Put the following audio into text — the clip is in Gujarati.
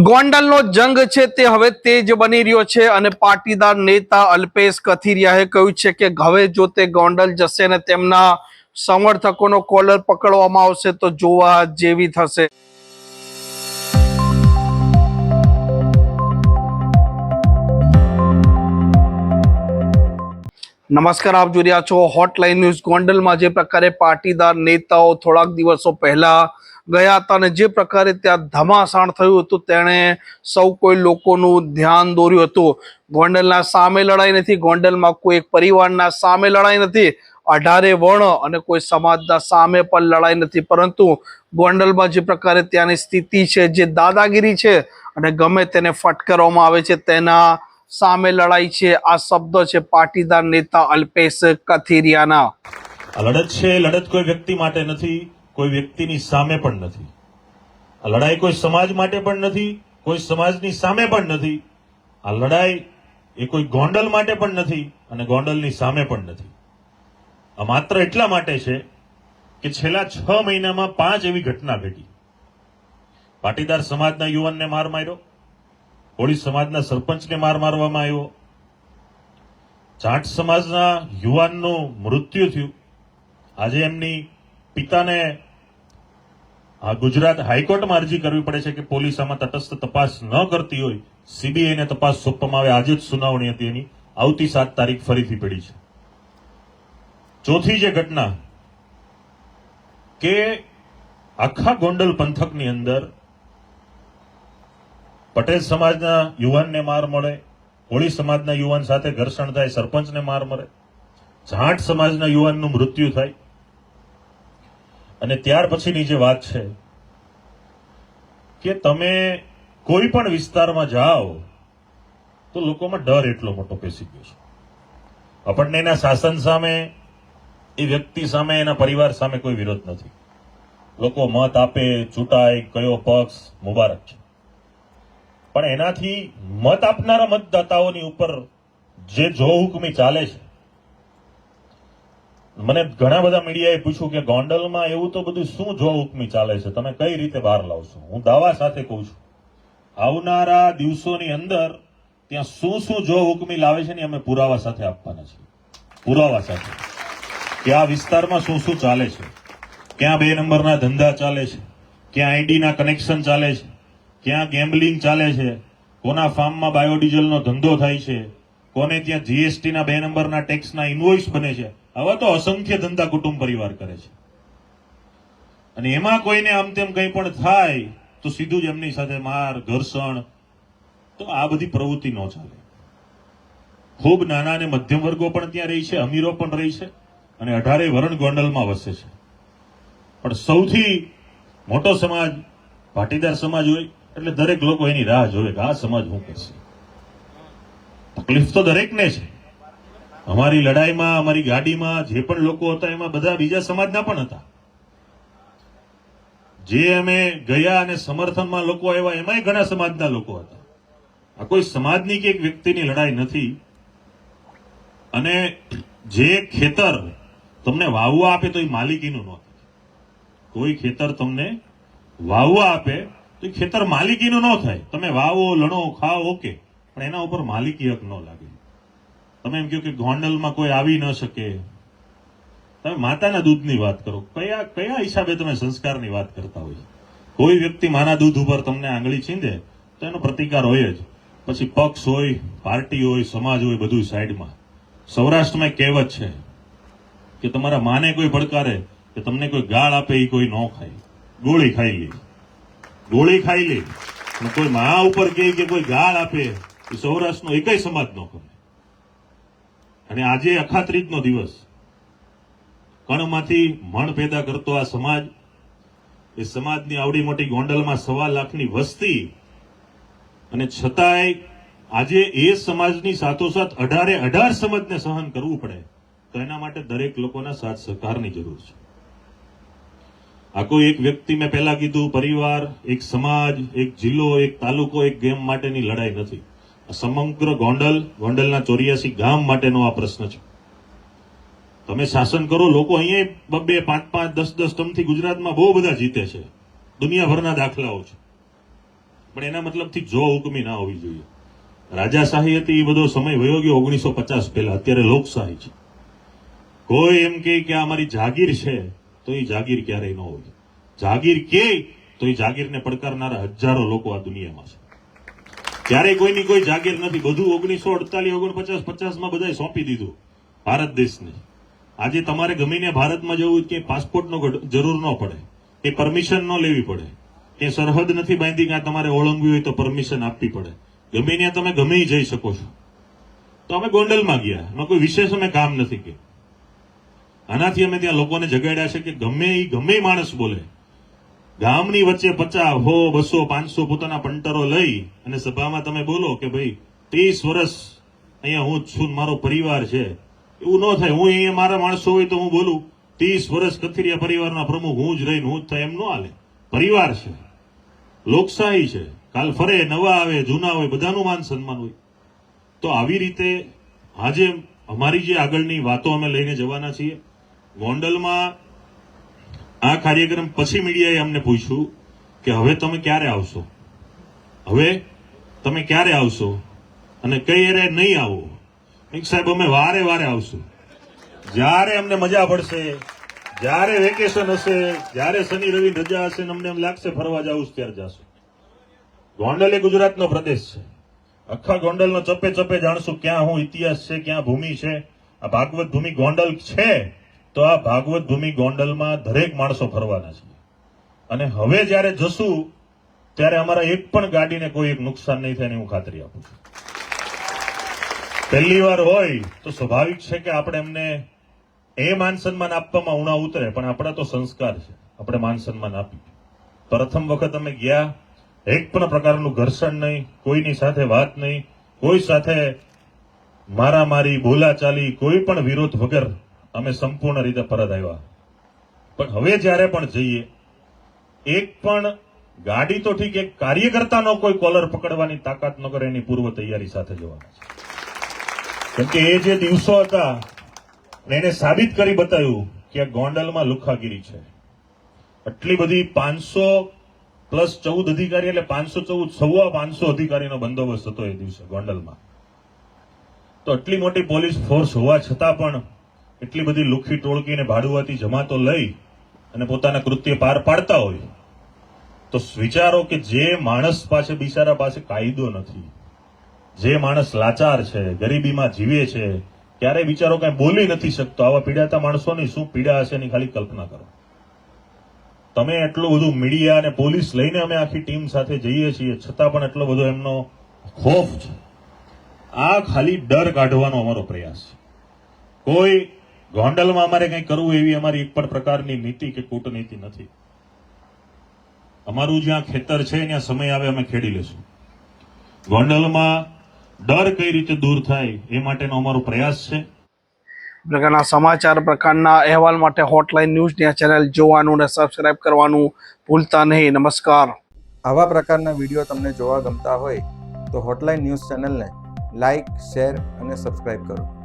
ગોંડલનો જંગ છે તે હવે તેજ બની રહ્યો છે અને પાટીદાર નેતા અલ્પેશ કથિરિયાએ કહ્યું છે કે હવે જો તે ગોંડલ જશે ને તેમના સમર્થકોનો કોલર પકડવામાં આવશે તો જોવા જેવી થશે. નમસ્કાર, આપ જોઈ રહ્યા છો હોટલાઇન ન્યૂઝ ગોંડલમાં. જે પ્રકારે પાટીદાર નેતાઓ થોડાક દિવસો પહેલા ગયા હતા અને જે પ્રકારે ત્યાં ધમાસાણ થયું હતું, તેણે સૌ કોઈ લોકોનું ધ્યાન દોર્યું હતું. ગોંડલના સામે લડાઈ નથી, ગોંડલમાં કોઈ એક પરિવારના સામે લડાઈ નથી. અઢારે વર્ણ અને કોઈ સમાજના સામે પણ લડાઈ નથી. પરંતુ ગોંડલમાં જે પ્રકારે ત્યાંની સ્થિતિ છે, જે દાદાગીરી છે અને ગમે તેને ફટકારવામાં આવે છે, તેના સામે લડાઈ છે. આ શબ્દ છે પાટીદાર નેતા અલ્પેશ કથિરિયાના. લડત છે, લડત કોઈ વ્યક્તિ માટે નથી. કોઈ વ્યક્તિની સામે પણ નથી. આ લડાઈ કોઈ સમાજ માટે પણ નથી, કોઈ સમાજની સામે પણ નથી. આ લડાઈ એ કોઈ ગોંડલ માટે પણ નથી અને ગોંડલની સામે પણ નથી. આ માત્ર એટલા માટે છે કે છેલ્લા છ મહિનામાં પાંચ એવી ઘટના ઘટી. પાટીદાર સમાજના યુવાનને માર માર્યો હોળી સમાજના સરપંચને માર મારવામાં આવ્યો. જાટ સમાજના યુવાનનું મૃત્યુ થયું. આજે એમની પિતાને આ ગુજરાત હાઈકોર્ટમાં અરજી કરવી પડે છે કે પોલીસ આમાં તટસ્થ તપાસ ન કરતી હોય, સીબીઆઈને તપાસ સોંપવામાં આવે. આજે જ સુનાવણી હતી એની. આવતી સાત તારીખ ફરીથી પડી છે. ચોથી જે ઘટના, કે આખા ગોંડલ પંથકની અંદર પટેલ સમાજના યુવાનને માર મળે હોળી સમાજના યુવાન સાથે ઘર્ષણ થાય, સરપંચને માર મળે જાટ સમાજના યુવાનનું મૃત્યુ થાય અને ત્યાર પછીની જે વાત છે, કે તમે કોઈ પણ વિસ્તારમાં જાઓ, તો લોકોમાં ડર એટલો મોટો પેસી ગયો છે. આપણને એના શાસન સામે, એ વ્યક્તિ સામે, એના પરિવાર સામે કોઈ વિરોધ નથી. લોકો મત આપે, ચૂંટાય, કયો પક્ષ, મુબારક છે. પણ એનાથી મત આપનારા મતદાતાઓની ઉપર જે જો હુકમી ચાલે છે મને ઘણા બધા મીડિયાએ પૂછ્યું કે ગોંડલમાં એવું તો બધું શું જો હુકમી ચાલે છે? તમે કઈ રીતે બહાર લાવશો હું દાવા સાથે કહું છું. આવનારા દિવસોની અંદર ત્યાં શું શું જો હુકમી લાવે છે ને અમે પુરાવા સાથે આપવાના છે પુરાવા સાથે. કે આ વિસ્તારમાં શું શું ચાલે છે? ક્યાં બે નંબરના ધંધા ચાલે છે? ક્યાં આઈડીના કનેક્શન ચાલે છે? ક્યાં ગેમ્બલિંગ ચાલે છે? કોના ફાર્મમાં બાયોડીઝલનો ધંધો થાય છે? કોને ત્યાં જીએસટીના બે નંબરના ટેક્સના ઇન્વોઇસ બને છે? આવા તો અસંખ્ય ધંધા કુટુંબ પરિવાર કરે છે. અને એમાં કોઈને આમ તેમ કંઈ પણ થાય, તો સીધું જ એમની સાથે માર, ઘર્ષણ, તો આ બધી પ્રવૃત્તિ ન ચાલે. ખૂબ નાના અને મધ્યમ વર્ગો પણ ત્યાં રહી છે, અમીરો પણ રહી છે, અને અઢારે વરણ ગોંડલમાં વસે છે. પણ સૌથી મોટો સમાજ પાટીદાર સમાજ હોય, એટલે દરેક લોકો એની રાહ જોવે કે આ સમાજ હું કરશે. તકલીફ તો દરેકને છે. અમારી લડાઈમાં, અમારી ગાડીમાં, જે પણ લોકો હતા, એમાં બધા બીજા સમાજના પણ હતા. જે અમે ગયા અને સમર્થનમાં લોકો આવ્યા, એમાંય ઘણા સમાજના લોકો હતા. આ કોઈ સમાજની કે એક વ્યક્તિની લડાઈ નથી. અને જે ખેતર તમને વાવવા આપે તો એ માલિકીનું ન થાય કોઈ ખેતર તમને વાવવા આપે તો એ ખેતર માલિકીનું ન થાય. તમે વાવો, લણો, ખાઓ, ઓકે. પણ એના ઉપર માલિકી હક ન લાગે. તમે એમ કહો કે ગોંડલમાં કોઈ આવી ન શકે. તમે માતાના દૂધની વાત કરો. કયા કયા હિસાબે તમે સંસ્કારની વાત કરતા હોય? કોઈ વ્યક્તિ માના દૂધ ઉપર તમને આંગળી છીંદે, તો એનો પ્રતિકાર હોય જ. પછી પક્ષ હોય, પાર્ટી હોય, સમાજ હોય બધું સાઈડમાં. સૌરાષ્ટ્રમાં કહેવત છે કે તમારા માને કોઈ પડકારે, કે તમને કોઈ ગાળ આપે એ કોઈ ન ખાય. ગોળી ખાઈ લે. ગોળી ખાઈ લે. કોઈ મા ઉપર કહે કે કોઈ ગાળ આપે, એ સૌરાષ્ટ્રનો એકય સમાજ ન કરે. અને આજે અખાત્રીજનો દિવસ. કણમાંથી મણ પેદા કરતો આ સમાજ, એ સમાજની આવડી મોટી ગોંડલમાં સવા લાખની વસ્તી અને છતાંય આજે એ સમાજની સાથોસાથ અઢારે અઢાર સમાજને સહન કરવું પડે, તો એના માટે દરેક લોકોના સાથ સહકારની જરૂર છે. આ કોઈ એક વ્યક્તિ મેં પહેલા કીધું, પરિવાર, એક સમાજ, એક જિલ્લો, એક તાલુકો, એક ગેમ માટેની લડાઈ નથી. સમગ્ર ગોંડલ, ગોંડલના ચોર્યાસી ગામ માટેનો આ પ્રશ્ન છે. તમે શાસન કરો, લોકો અહીંયા બબે પાંચ પાંચ દસ દસ ટર્મથી ગુજરાતમાં બહુ બધા જીતે છે. દુનિયાભરના દાખલાઓ છે. પણ એના મતલબથી જો હુકમી ના હોવી જોઈએ. રાજાશાહી હતી, એ બધો સમય વયો ગયો ઓગણીસો પચાસ પહેલા. અત્યારે લોકશાહી છે. કોઈ એમ કહે કે અમારી જાગીર છે, તો એ જાગીર ક્યારેય ન હોય. જાગીર કે તો એ જાગીરને પડકારનારા હજારો લોકો આ દુનિયામાં છે. ક્યારેય કોઈની કોઈ જાગીર નથી. બધું ઓગણીસો અડતાલીસ, ઓગણપચાસ, પચાસમાં બધાએ સોંપી દીધું ભારત દેશને. આજે તમારે ગમીને ભારતમાં જવું કે પાસપોર્ટનો જરૂર ન પડે. એ પરમિશન ન લેવી પડે. એ સરહદ નથી બાંધી કે તમારે ઓળંગવી હોય તો પરમિશન આપવી પડે. ગમે ત્યાં તમે ગમે જઈ શકો છો. તો અમે ગોંડલમાં ગયા. એમાં કોઈ વિશેષ અમે કામ નથી કે. આનાથી અમે ત્યાં લોકોને જગાડ્યા છે કે ગમે એ ગમે માણસ બોલે. ગામની વચ્ચે પચાસ હો બસો, પાંચસો પોતાના પંટરો લઈ અને સભામાં તમે બોલો કે ભાઈ, ત્રીસ વર્ષ અહીંયા હું જ છું મારો પરિવાર છે. એવું ન થાય. હું અહીંયા મારા માણસો હોય તો હું બોલું, ત્રીસ વર્ષ કથિરિયા પરિવારના પ્રમુખ, હું જ રહીને, હું જ થાય એમ ન હાલે. પરિવાર છે. લોકશાહી છે. કાલ ફરે, નવા આવે, જૂના હોય, બધાનું માન સન્માન હોય. તો આવી રીતે આજે અમારી જે આગળની વાતો અમે લઈને જવાના છીએ. ગોંડલમાં આ કાર્યક્રમ પછી મીડિયાએ અમને પૂછ્યું કે હવે તમે ક્યારે આવશો? હવે તમે ક્યારે આવશો? અને કઈ એરે નહીં આવો? સાહેબ, અમે વારે વારે આવશું. જ્યારે અમને મજા પડશે, જ્યારે વેકેશન હશે, જ્યારે શનિ રવિ રજા હશે ને અમને એમ લાગશે ફરવા જવું ત્યારે જાશું. ગોંડલ એ ગુજરાતનો પ્રદેશ છે. આખા ગોંડલનો ચપે ચપે જાણશું ક્યાં હું ઇતિહાસ છે, ક્યાં ભૂમિ છે. આ ભાગવત ભૂમિ ગોંડલ છે. તો આ ભાગવત ભૂમિ ગોંડલમાં દરેક માણસો ફરવાના છે. અને હવે જ્યારે જશું, ત્યારે અમારા એક પણ ગાડીને કોઈ નુકસાન નહીં થાય એની હું ખાતરી આપું છું. પહેલી વાર હોય તો સ્વાભાવિક છે કે આપણે એમને એ માન સન્માન આપવામાં ઉણા ઉતરે, પણ આપણા તો સંસ્કાર છે. આપણે માન સન્માન આપીએ. પ્રથમ વખત અમે ગયા, એક પણ પ્રકારનું ઘર્ષણ નહીં, કોઈની સાથે વાત નહીં, કોઈ સાથે મારામારી, બોલાચાલી, કોઈ પણ વિરોધ વગર અમે સંપૂર્ણ રીતે પરત આવ્યા. પણ હવે જ્યારે પણ જઈએ, એક પણ ગાડી તો ઠીક, એક કાર્યકર્તાનો કોઈ કોલર પકડવાની તાકાત ન કરે એની પૂર્વ તૈયારી સાથે જવાના છે. કેમ કે એ જે દિવસો હતા એને સાબિત કરી બતાવ્યું કે આ ગોંડલમાં લુખાગીરી છે. આટલી બધી પાંચસો પ્લસ ચૌદ અધિકારી, એટલે પાંચસો ચૌદ, સવા પાંચસો અધિકારીનો બંદોબસ્ત હતો એ દિવસે ગોંડલમાં. તો આટલી મોટી પોલીસ ફોર્સ હોવા છતાં પણ એટલી બધી લુખી ટોળકીને ભાડુઆતી જમાતો લઈ અને પોતાના કૃત્ય પાર પાડતા હોય, તો વિચારો કે જે માણસ પાસે બિચારા પાસે કાયદો નથી, જે માણસ લાચાર છે, ગરીબીમાં જીવે છે ક્યારે બિચારો કઈ બોલી નથી શકતો, આવા પીડાતા માણસોની શું પીડા હશે એની ખાલી કલ્પના કરો. તમે એટલું બધું મીડિયા અને પોલીસ લઈને અમે આખી ટીમ સાથે જઈએ છીએ, છતાં પણ એટલો બધો એમનો ખોફ છે. આ ખાલી ડર કાઢવાનો અમારો પ્રયાસ છે. કોઈ ગોંડલમાં અમારે કંઈ કરવું એવી અમારી એક પણ પ્રકારની નીતિ કે કૂટનીતિ નથી. અમારું જ્યાં ખેતર છે ત્યાં સમય આવે અમે ખેડી લેશું ગોંડલમાં ડર કઈ રીતે દૂર થાય એ માટેનો અમારો પ્રયાસ છે. પ્રકારના સમાચાર પ્રકારના અહેવાલ માટે હોટલાઇન ન્યૂઝની આ ચેનલ જોવાનું અને સબસ્ક્રાઇબ કરવાનું ભૂલતા નહીં. નમસ્કાર. આવા પ્રકારના વીડિયો તમને જોવા ગમતા હોય તો હોટલાઇન ન્યૂઝ ચેનલને લાઇક શેર અને સબસ્ક્રાઇબ કરો.